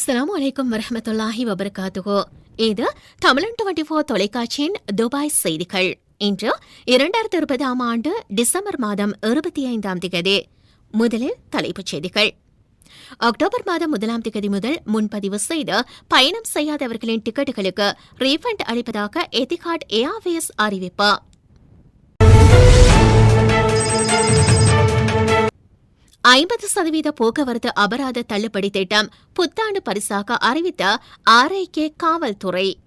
அஸ்லாம் வலைக்கம் வரமத்துல்லாஹி வபர்காத்துகோ இது தமிழன் டுவெண்டி ஃபோர் தொலைக்காட்சியின் துபாய் செய்திகள். இன்று இரண்டாயிரத்தி இருபதாம் ஆண்டு டிசம்பர் மாதம் இருபத்தி ஐந்தாம் திகதி. முதலில் தலைப்புச் செய்திகள். அக்டோபர் மாதம் முதலாம் திகதி முதல் முன்பதிவு செய்து பயணம் செய்யாதவர்களின் டிக்கெட்டுகளுக்கு ரீஃபண்ட் அளிப்பதாக எதிகாட் ஏர்வேஸ் அறிவிப்பு. ஐம்பது சதவீத போக்குவரத்து அபராத தள்ளுபடி திட்டம் புத்தாண்டு பரிசாக அறிவித்த ஆர்ஐகே காவல்துறை.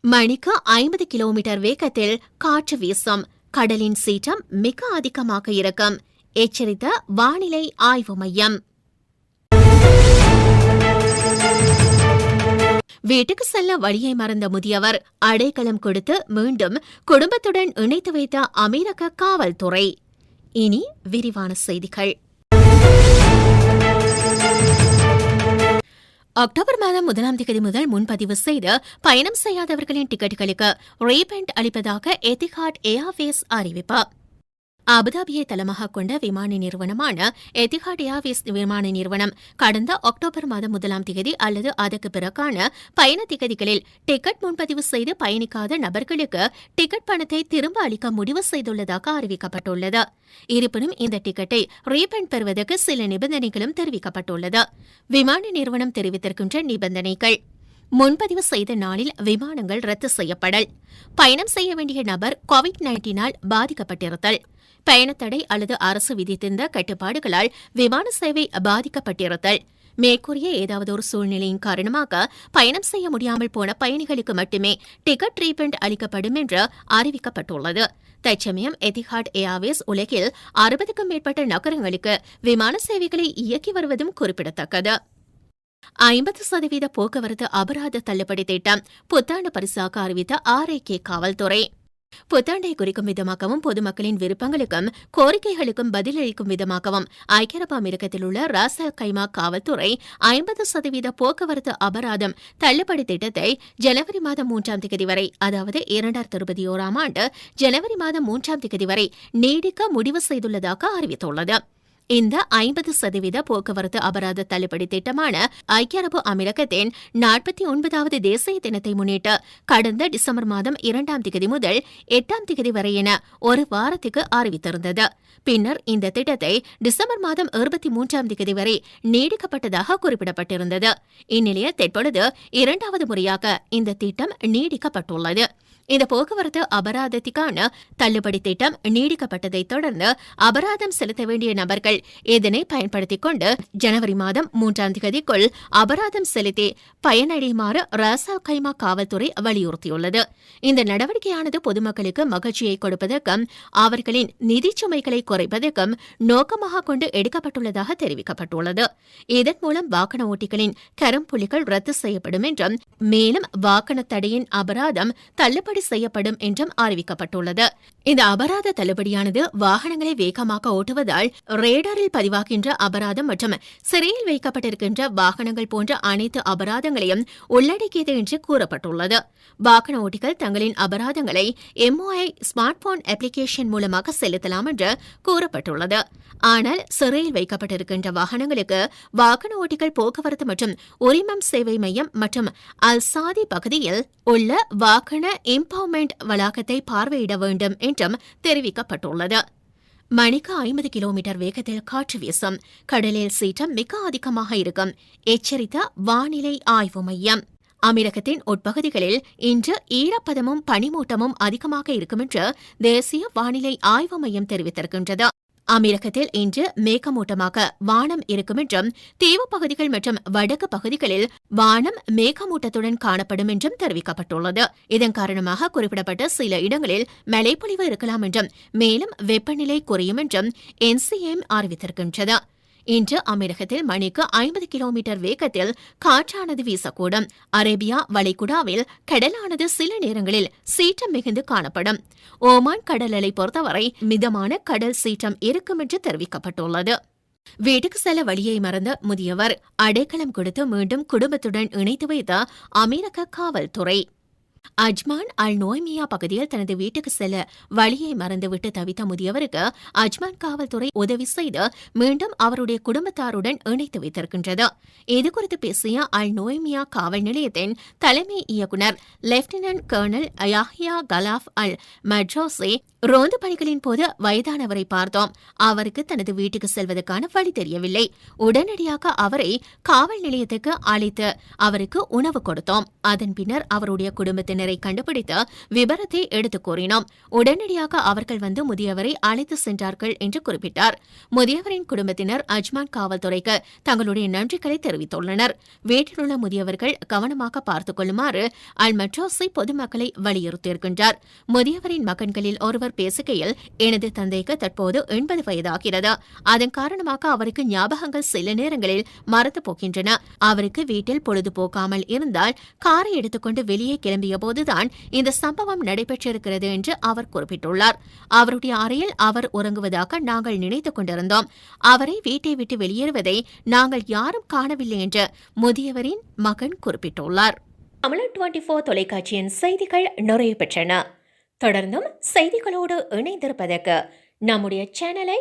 மணிக்கு ஐம்பது கிலோமீட்டர் வேகத்தில் காற்று வீசும். கடலின் சீற்றம் மிக அதிகமாக இருக்கும். எச்சரித்த வானிலை ஆய்வு மையம். வீட்டுக்கு செல்ல வழியை மறந்த முதியவர் அடைக்கலம் கொடுத்து மீண்டும் குடும்பத்துடன் இணைத்து வைத்த அமெரிக்க காவல்துறை. இனி விரிவான செய்திகள். அக்டோபர் மாதம் முதலாம் தேதி முதல் முன்பதிவு செய்து பயணம் செய்யாதவர்களின் டிக்கெட்டுகளுக்கு ரீபெண்ட் அளிப்பதாக எத்திஹாட் ஏர்வேஸ் அறிவிப்பு. அபுதாபியை தளமாக கொண்ட விமான நிறுவனமான எதிஹாட் ஏர்வேஸ் விமான நிறுவனம் கடந்த அக்டோபர் மாதம் முதலாம் தேதி அல்லது அதற்கு பிறகான பயண திகதிகளில் டிக்கெட் முன்பதிவு செய்து பயணிக்காத நபர்களுக்கு டிக்கெட் பணத்தை திரும்ப அளிக்க முடிவு செய்துள்ளதாக அறிவிக்கப்பட்டுள்ளது. இருப்பினும் இந்த டிக்கெட்டை ரீபெண்ட் பெறுவதற்கு சில நிபந்தனைகளும் தெரிவிக்கப்பட்டுள்ளது. விமான நிறுவனம் தெரிவித்திருக்கின்ற நிபந்தனைகள் முன்பதிவு செய்த நாளில் விமானங்கள் ரத்து செய்யப்படல். பயணம் செய்ய வேண்டிய நபர் கோவிட் நைன்டீனால் பாதிக்கப்பட்டிருத்தல். பயணத்தடை அல்லது அரசு விதித்திருந்த கட்டுப்பாடுகளால் விமான சேவை பாதிக்கப்பட்டிருத்தல். மேற்கூறிய ஏதாவது ஒரு சூழ்நிலையின் காரணமாக பயணம் செய்ய முடியாமல் போன பயணிகளுக்கு மட்டுமே டிக்கெட் ரீபெண்ட் அளிக்கப்படும் என்று அறிவிக்கப்பட்டுள்ளது. தற்சமயம் எதிஹாட் ஏர்வேஸ் உலகில் அறுபதுக்கும் மேற்பட்ட நகரங்களுக்கு விமான சேவைகளை இயக்கி வருவதும் குறிப்பிடத்தக்கது. ஐம்பது சதவீத போக்குவரத்து அபராத தள்ளுபடி திட்டம் புத்தாண்டு பரிசாக அறிவித்த ஆர்ஐகே காவல்துறை. புத்தாண்டை குறிக்கும் விதமாகவும் பொதுமக்களின் விருப்பங்களுக்கும் கோரிக்கைகளுக்கும் பதிலளிக்கும் விதமாகவும் ஐக்கிய அரபு அமெரிக்கத்தில் உள்ள ராசல் கைமா காவல்துறை ஐம்பது சதவீத போக்குவரத்து அபராதம் தள்ளுபடி திட்டத்தை ஜனவரி மாதம் மூன்றாம் தேதி வரை அதாவது இரண்டாயிரத்தி இருபத்தி ஓராம் ஆண்டு ஜனவரி மாதம் மூன்றாம் தேதி வரை நீடிக்க முடிவு செய்துள்ளதாக அறிவித்துள்ளது. இந்த ஐம்பது சதவீத போக்குவரத்து அபராத தள்ளுபடி திட்டமான ஐக்கிய அரபு அமீரகத்தின் நாற்பத்தி ஒன்பதாவது தேசிய தினத்தை முன்னிட்டு கடந்த டிசம்பர் மாதம் இரண்டாம் திகதி முதல் எட்டாம் திகதி வரை என ஒரு வாரத்துக்கு அறிவித்திருந்தது. பின்னர் இந்த திட்டத்தை டிசம்பர் மாதம் இருபத்தி மூன்றாம் திகதி வரை நீடிக்கப்பட்டதாக குறிப்பிடப்பட்டிருந்தது. இந்நிலையில் தற்பொழுது இரண்டாவது முறையாக இந்த திட்டம் நீடிக்கப்பட்டுள்ளது. இந்த போக்குவரத்து அபராதத்திற்கான தள்ளுபடி திட்டம் நீடிக்கப்பட்டதைத் தொடர்ந்து அபராதம் செலுத்த வேண்டிய நபர்கள் இதனை பயன்படுத்திக் கொண்டு ஜனவரி மாதம் மூன்றாம் தேதிக்குள் அபராதம் செலுத்தி பயனடையுமாறு ராசால் கைமா காவல்துறை வலியுறுத்தியுள்ளது. இந்த நடவடிக்கையானது பொதுமக்களுக்கு மகிழ்ச்சியை கொடுப்பதற்கும் அவர்களின் நிதி சுமைகளை குறைப்பதற்கும் நோக்கமாக கொண்டு எடுக்கப்பட்டுள்ளதாக தெரிவிக்கப்பட்டுள்ளது. இதன் மூலம் வாகன ஓட்டிகளின் கரும்புள்ளிகள் ரத்து செய்யப்படும் என்றும் மேலும் வாகன தடையின் அபராதம் தள்ளுபடி செய்யப்படும் என்றும் அறிவிக்கப்பட்டுள்ளது. இந்த அபராத தள்ளுபடியானது வாகனங்களை வேகமாக ஓட்டுவதால் ரேடாரில் பதிவாகின்ற அபராதம் மற்றும் சிறையில் வைக்கப்பட்டிருக்கின்ற வாகனங்கள் போன்ற அனைத்து அபராதங்களையும் உள்ளடக்கியது என்று கூறப்பட்டுள்ளது. வாகன ஓட்டிகள் தங்களின் அபராதங்களை எம்ஓஐ ஸ்மார்ட் போன் அப்ளிகேஷன் மூலமாக செலுத்தலாம் என்று கூறப்பட்டுள்ளது. ஆனால் சிறையில் வைக்கப்பட்டிருக்கின்ற வாகனங்களுக்கு வாகன ஓட்டிகள் போக்குவரத்து மற்றும் உரிமம் சேவை மையம் மற்றும் அல்சாதி பகுதியில் உள்ள வாகன இம்பவர்மெண்ட் வளாகத்தை பார்வையிட வேண்டும் என்றும் தெரிவிக்கப்பட்டுள்ளது. மணிக்கு ஐம்பது கிலோமீட்டர் வேகத்தில் காற்று வீசும். கடலில் சீற்றம் மிக அதிகமாக இருக்கும். எச்சரித்த வானிலை ஆய்வு மையம். அமீரகத்தின் உட்பகுதிகளில் இன்று ஈரப்பதமும் பனிமூட்டமும் அதிகமாக இருக்கும் என்று தேசிய வானிலை ஆய்வு மையம் தெரிவித்திருக்கின்றது. அமீரகத்தில் இன்று மேகமூட்டமாக வானம் இருக்கும் என்றும் தீவு பகுதிகள் மற்றும் வடக்கு பகுதிகளில் வானம் மேகமூட்டத்துடன் காணப்படும் என்றும் தெரிவிக்கப்பட்டுள்ளது. இதன் காரணமாக குறிப்பிடப்பட்ட சில இடங்களில் மழைப்பொழிவு இருக்கலாம் என்றும் மேலும் வெப்பநிலை குறையும் என்றும் என்சிஎம் அறிவித்திருக்கின்றது. இன்று அமீரகத்தில் மணிக்கு ஐம்பது கிலோமீட்டர் வேகத்தில் காற்றானது வீசக்கூடும். அரேபியா வளைகுடாவில் கடலானது சில நேரங்களில் சீற்றம் மிகுந்து காணப்படும். ஓமான் கடல் பொறுத்தவரை மிதமான கடல் சீற்றம் இருக்கும் என்று தெரிவிக்கப்பட்டுள்ளது. வீட்டுக்கு செல்ல வழியை மறந்த முதியவர் அடைக்கலம் கொடுத்து மீண்டும் குடும்பத்துடன் இணைத்து வைத்த அமெரிக்க காவல்துறை. அஜ்மான் அல் நோய்மியா பகுதியில் தனது வீட்டுக்கு செல்ல வழியை மறந்துவிட்டு தவித்த முதியவருக்கு அஜ்மான் காவல்துறை உதவி செய்து மீண்டும் அவருடைய குடும்பத்தாருடன் இணைத்து வைத்திருக்கின்றது. இதுகுறித்து பேசிய அல் நோய்மியா காவல் நிலையத்தின் தலைமை இயக்குநர் லெப்டினன்ட் கர்னல் அயாஹியா கலாஃப் அல் மட்ரோசே ரோந்து பணிகளின் போது வயதானவரை பார்த்தோம். அவருக்கு தனது வீட்டுக்கு செல்வதற்கான வழி தெரியவில்லை. உடனடியாக அவரை காவல் நிலையத்துக்கு அழைத்து அவருக்கு உணவு கொடுத்தோம். அதன் பின்னர் அவருடைய குடும்பத்தினரை கண்டுபிடித்து விபரத்தை எடுத்துக் கூறினோம். உடனடியாக அவர்கள் வந்து முதியவரை அழைத்து சென்றார்கள் என்று குறிப்பிட்டார். முதியவரின் குடும்பத்தினர் அஜ்மான் காவல்துறைக்கு தங்களுடைய நன்றிகளை தெரிவித்துள்ளனர். வீட்டிலுள்ள முதியவர்கள் கவனமாக பார்த்துக் கொள்ளுமாறு அல்மட்ரோஸை பொதுமக்களை வலியுறுத்தியிருக்கின்றார். முதியவரின் மகன்களில் ஒருவர் பேசுகையில் எனது தந்தைக்கு தற்போது எண்பது வயதாகிறது. அதன் காரணமாக அவருக்கு ஞாபகங்கள் சில நேரங்களில் மறந்து போகின்றன. அவருக்கு வீட்டில் பொழுதுபோக்காமல் இருந்தால் காரை எடுத்துக்கொண்டு வெளியே கிளம்பிய போதுதான் இந்த சம்பவம் நடைபெற்றிருக்கிறது என்று அவர் குறிப்பிட்டுள்ளார். அவருடைய அறையில் அவர் உறங்குவதாக நாங்கள் நினைத்துக் கொண்டிருந்தோம். அவரை வீட்டை விட்டு வெளியேறுவதை நாங்கள் யாரும் காணவில்லை என்று முதியவரின் மகன் குறிப்பிட்டுள்ளார். தமிழ் டுவெண்டி ஃபோர் தொலைக்காட்சியின் செய்திகள் நிறைவு பெற்றன. தொடர்ந்தும் செய்திகளோடு இணைந்திருப்பதற்கு நம்முடைய சேனலை